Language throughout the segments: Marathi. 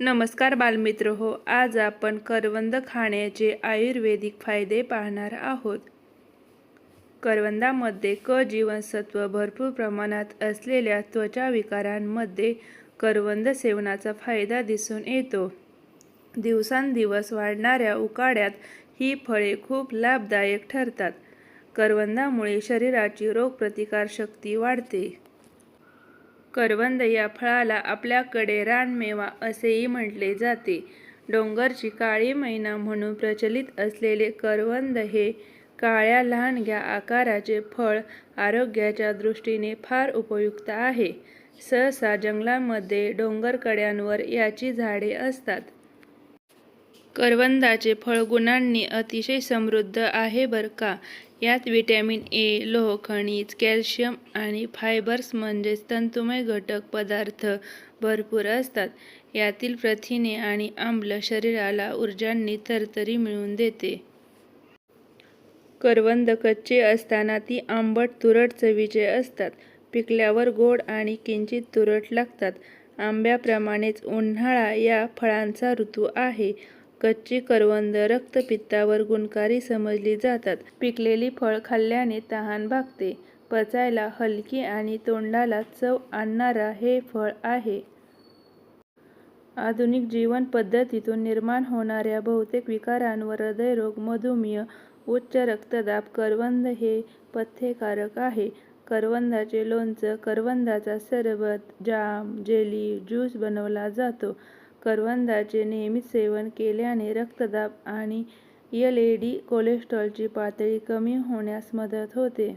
नमस्कार बालमित्र हो आज आपण करवंद खाण्याचे आयुर्वेदिक फायदे पाहणार आहोत. करवंदामध्ये क जीवनसत्व भरपूर प्रमाणात असलेल्या त्वचा विकारांमध्ये करवंद सेवनाचा फायदा दिसून येतो. दिवसांदिवस वाढणाऱ्या उकाड्यात ही फळे खूप लाभदायक ठरतात. करवंदामुळे शरीराची रोगप्रतिकारशक्ती वाढते. करवंद या फळाला आपल्याकडे रानमेवा असेही म्हटले जाते. डोंगरची काळी मैना म्हणून प्रचलित असलेले करवंद हे काळ्या लहानग्या आकाराचे फळ आरोग्याच्या दृष्टीने फार उपयुक्त आहे. सहसा जंगलांमध्ये डोंगरकड्यांवर याची झाडे असतात. करवंदाचे फळ गुणांनी अतिशय समृद्ध आहे बरं का? यात व्हिटॅमिन ए लोह खनिज कॅल्शियम आणि फायबर्स म्हणजेच तंतुमय घटक पदार्थ भरपूर असतात. यातील प्रथिने आणि आम्ल शरीराला ऊर्जांनी तरतरी मिळवून देते. करवंद कच्चे असताना ती आंबट तुरट चवीचे असतात. पिकल्यावर गोड आणि किंचित तुरट लागतात. आंब्याप्रमाणेच उन्हाळा या फळांचा ऋतू आहे. कच्ची करवंद रक्तपित्तावर गुणकारी समजली जातात. पिकलेली फळ खाल्ल्याने तहान भागते. पचायला हलकी आणि तोंडाला चव आणणारा हे फळ आहे. आधुनिक जीवन पद्धतीतून निर्माण होणाऱ्या बहुतेक विकारांवर हृदयरोग मधुमेह उच्च रक्तदाब करवंद हे पथ्यकारक आहे. करवंदाचे लोणचं करवंदाचा सरबत जाम जेली ज्यूस बनवला जातो. करवंदाचे नियमित सेवन केल्याने रक्तदाब आणि एल ए डी कोलेस्ट्रॉलची पातळी कमी होण्यास मदत होते.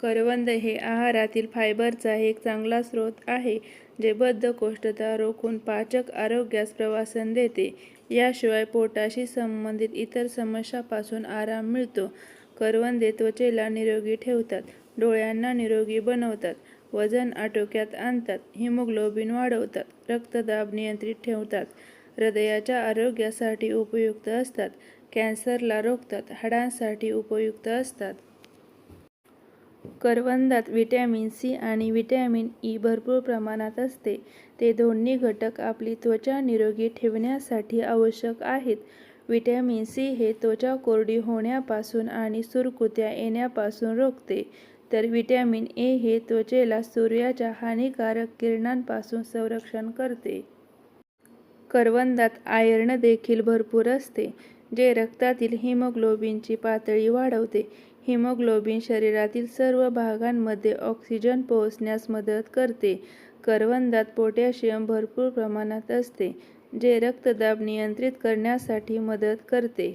करवंद हे आहारातील फायबरचा एक चांगला स्रोत आहे जे बद्धकोष्ठता रोखून पाचक आरोग्यास प्रवासन देते. याशिवाय पोटाशी संबंधित इतर समस्यापासून आराम मिळतो. करवंदे त्वचेला निरोगी ठेवतात डोळ्यांना निरोगी बनवतात. वजन आटोक्यात आणतात हिमोग्लोबिन वाढवतात रक्तदाब नियंत्रित ठेवतात हृदयाच्या आरोग्यासाठी उपयुक्त असतात कॅन्सरला रोखतात हाडांसाठी उपयुक्त असतात. करवंदात व्हिटॅमिन सी आणि व्हिटॅमिन ई भरपूर प्रमाणात असते. ते दोन्ही घटक आपली त्वचा निरोगी ठेवण्यासाठी आवश्यक आहेत. व्हिटॅमिन सी हे त्वचा कोरडी होण्यापासून आणि सुरकुत्या येण्यापासून रोखते. तर व्हिटॅमिन ए हे त्वचेला सूर्याच्या हानिकारक किरणांपासून संरक्षण करते. करवंदात आयर्न देखील भरपूर असते जे रक्तातील हिमोग्लोबिनची पातळी वाढवते. हिमोग्लोबिन शरीरातील सर्व भागांमध्ये ऑक्सिजन पोहोचण्यास मदत करते. करवंदात पोटॅशियम भरपूर प्रमाणात असते जे रक्तदाब नियंत्रित करण्यासाठी मदत करते.